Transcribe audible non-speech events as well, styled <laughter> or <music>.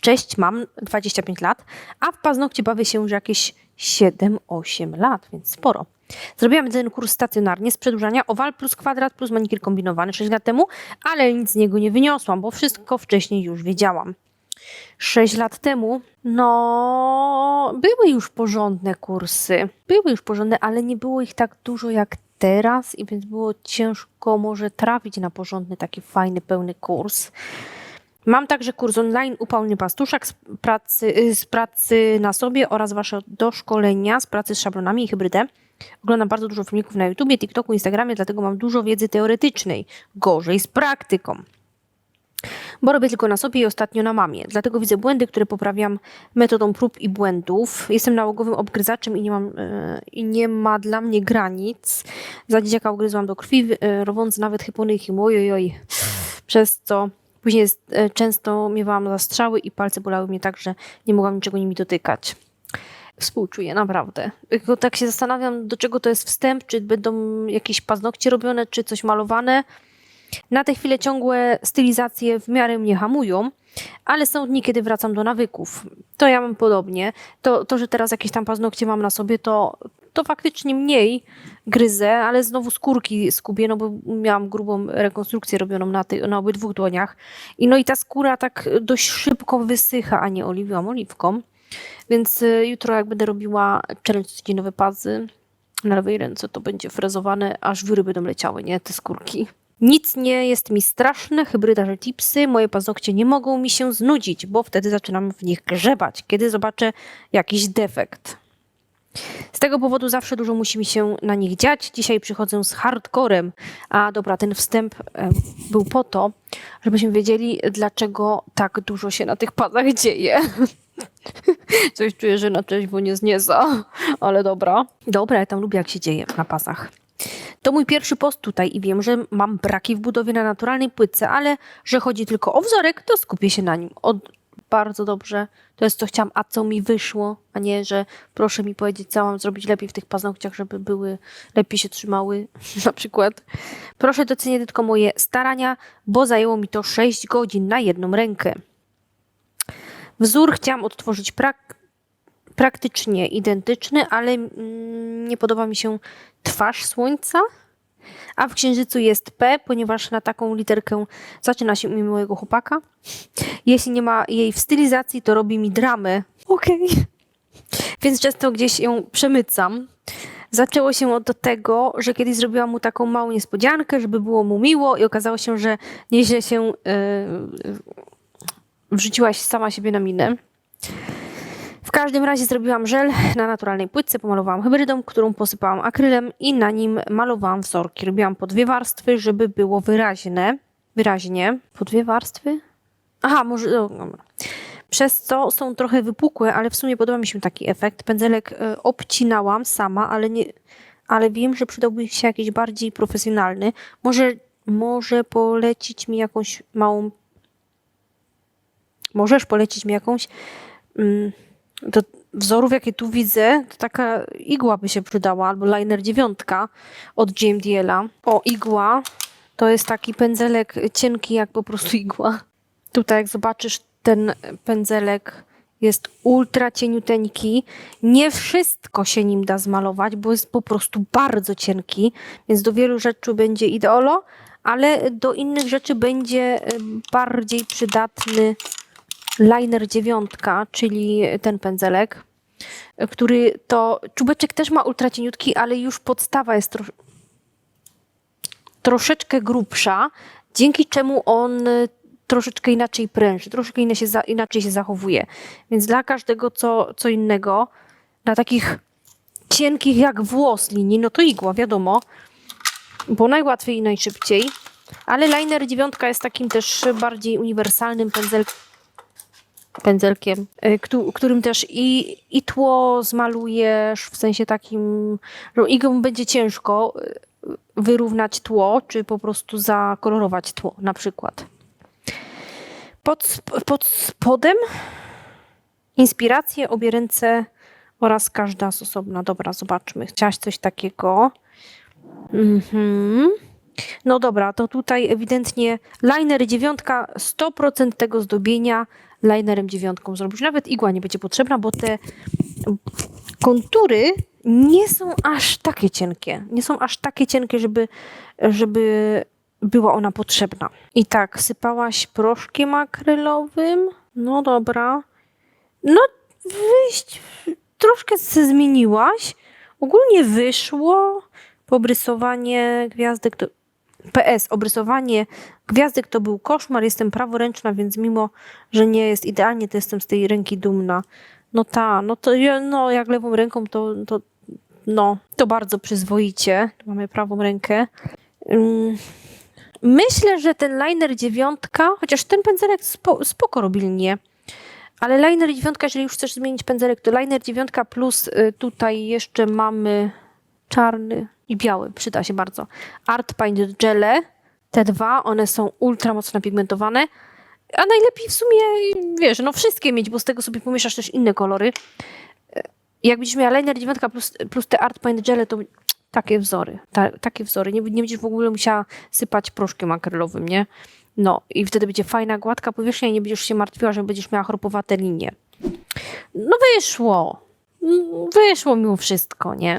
cześć, mam 25 lat, a w paznokcie bawię się już jakieś 7-8 lat, więc sporo. Zrobiłam ten kurs stacjonarnie z przedłużania owal plus kwadrat plus manikir kombinowany 6 lat temu, ale nic z niego nie wyniosłam, bo wszystko wcześniej już wiedziałam. 6 lat temu, no, były już porządne kursy. Były już porządne, ale nie było ich tak dużo jak teraz, i więc było ciężko może trafić na porządny, taki fajny, pełny kurs. Mam także kurs online u Pauliny Pastuszak z pracy, y, z pracy na sobie oraz wasze doszkolenia z pracy z szablonami i hybrydę. Oglądam bardzo dużo filmików na YouTubie, TikToku, Instagramie, dlatego mam dużo wiedzy teoretycznej. Gorzej z praktyką. Bo robię tylko na sobie i ostatnio na mamie. Dlatego widzę błędy, które poprawiam metodą prób i błędów. Jestem nałogowym obgryzaczem i nie, mam, e, i nie ma dla mnie granic. Za dzieciaka ugryzłam do krwi, e, robiąc nawet hyponychium. Ojojoj. Przez co później e, często miewałam zastrzały i palce bolały mnie tak, że nie mogłam niczego nimi dotykać. Współczuję, naprawdę. Tylko tak się zastanawiam, do czego to jest wstęp, czy będą jakieś paznokcie robione, czy coś malowane. Na tę chwilę ciągłe stylizacje w miarę mnie hamują, ale są dni, kiedy wracam do nawyków. To ja mam podobnie. To, to że teraz jakieś tam paznokcie mam na sobie, to, to faktycznie mniej gryzę, ale znowu skórki skubię, no bo miałam grubą rekonstrukcję robioną na, ty, na obydwu dłoniach. I no i ta skóra tak dość szybko wysycha, a nie oliwiłam oliwką. Więc y, jutro jak będę robiła challenge codziennowe pazy na lewej ręce, to będzie frezowane, aż wióry będą leciały, nie? Te skórki. Nic nie jest mi straszne, hybryda, że tipsy, moje paznokcie nie mogą mi się znudzić, bo wtedy zaczynam w nich grzebać, kiedy zobaczę jakiś defekt. Z tego powodu zawsze dużo musi mi się na nich dziać. Dzisiaj przychodzę z hardcorem. A dobra, ten wstęp był po to, żebyśmy wiedzieli, dlaczego tak dużo się na tych pazach dzieje. <laughs> Coś czuję, że na bo nie znieza, ale dobra. Dobra, ja tam lubię jak się dzieje na pasach. To mój pierwszy post tutaj i wiem, że mam braki w budowie na naturalnej płytce, ale że chodzi tylko o wzorek, to skupię się na nim. Od bardzo dobrze. To jest co chciałam, a co mi wyszło, a nie, że proszę mi powiedzieć, co mam zrobić lepiej w tych paznokciach, żeby były, lepiej się trzymały, <laughs> na przykład. Proszę docenić tylko moje starania, bo zajęło mi to 6 godzin na jedną rękę. Wzór chciałam odtworzyć prak praktycznie identyczny, ale mm, nie podoba mi się twarz słońca. A w księżycu jest P, ponieważ na taką literkę zaczyna się imię mojego chłopaka. Jeśli nie ma jej w stylizacji, to robi mi dramę. Okej. Okay. Więc często gdzieś ją przemycam. Zaczęło się od tego, że kiedyś zrobiłam mu taką małą niespodziankę, żeby było mu miło i okazało się, że nieźle się yy, wrzuciłaś sama siebie na minę. W każdym razie zrobiłam żel na naturalnej płytce, pomalowałam hybrydą, którą posypałam akrylem i na nim malowałam wzorki. Robiłam po dwie warstwy, żeby było wyraźne. Wyraźnie. Po dwie warstwy? Aha, może... No, dobra. Przez co są trochę wypukłe, ale w sumie podoba mi się taki efekt. Pędzelek y, obcinałam sama, ale nie... Ale wiem, że przydałby się jakiś bardziej profesjonalny. Może, może polecić mi jakąś małą... Możesz polecić mi jakąś... Mm, do wzorów, jakie tu widzę, to taka igła by się przydała, albo liner dziewiątka od GMDL-a. O, igła to jest taki pędzelek cienki, jak po prostu igła. Tutaj, jak zobaczysz, ten pędzelek jest ultra cieniuteńki. Nie wszystko się nim da zmalować, bo jest po prostu bardzo cienki, więc do wielu rzeczy będzie ideolo, ale do innych rzeczy będzie bardziej przydatny liner dziewiątka, czyli ten pędzelek, który to czubeczek też ma ultra cieniutki, ale już podstawa jest tro, troszeczkę grubsza, dzięki czemu on troszeczkę inaczej pręży, troszeczkę inaczej się, inaczej się zachowuje. Więc dla każdego co, co innego, na takich cienkich jak włos linii, no to igła, wiadomo, bo najłatwiej i najszybciej. Ale liner dziewiątka jest takim też bardziej uniwersalnym pędzelkiem pędzelkiem, y, którym też i, i tło zmalujesz, w sensie takim, że igłą będzie ciężko y, wyrównać tło, czy po prostu zakolorować tło na przykład. Pod, pod spodem inspiracje, obie ręce oraz każda z osobna. Dobra, zobaczmy. Chciałaś coś takiego. Mhm. No dobra, to tutaj ewidentnie liner dziewiątka, 100% tego zdobienia linerem dziewiątką zrobić. Nawet igła nie będzie potrzebna, bo te kontury nie są aż takie cienkie. Nie są aż takie cienkie, żeby, żeby była ona potrzebna. I tak, sypałaś proszkiem akrylowym. No dobra. No, wyjść, troszkę się zmieniłaś. Ogólnie wyszło. Pobrysowanie gwiazdek to... PS, obrysowanie gwiazdek to był koszmar. Jestem praworęczna, więc mimo, że nie jest idealnie, to jestem z tej ręki dumna. No ta, no to no, jak lewą ręką, to, to no, to bardzo przyzwoicie. Tu mamy prawą rękę. Ym, Myślę, że ten liner dziewiątka, chociaż ten pędzelek spo, spoko robi linię, ale liner dziewiątka, jeżeli już chcesz zmienić pędzelek, to liner dziewiątka plus y, tutaj jeszcze mamy czarny i biały, przyda się bardzo. Art Paint Gele, te dwa, one są ultra mocno pigmentowane, a najlepiej w sumie, wiesz, no wszystkie mieć, bo z tego sobie pomieszasz też inne kolory. Y, Jak będziesz miała liner dziewiątka plus, plus te Art Paint Gele, to takie wzory, ta, takie wzory. Nie, nie będziesz w ogóle musiała sypać proszkiem akrylowym, nie? No i wtedy będzie fajna, gładka powierzchnia i nie będziesz się martwiła, że będziesz miała chropowate linie. No wyszło. Mm, Wyszło mimo wszystko, nie?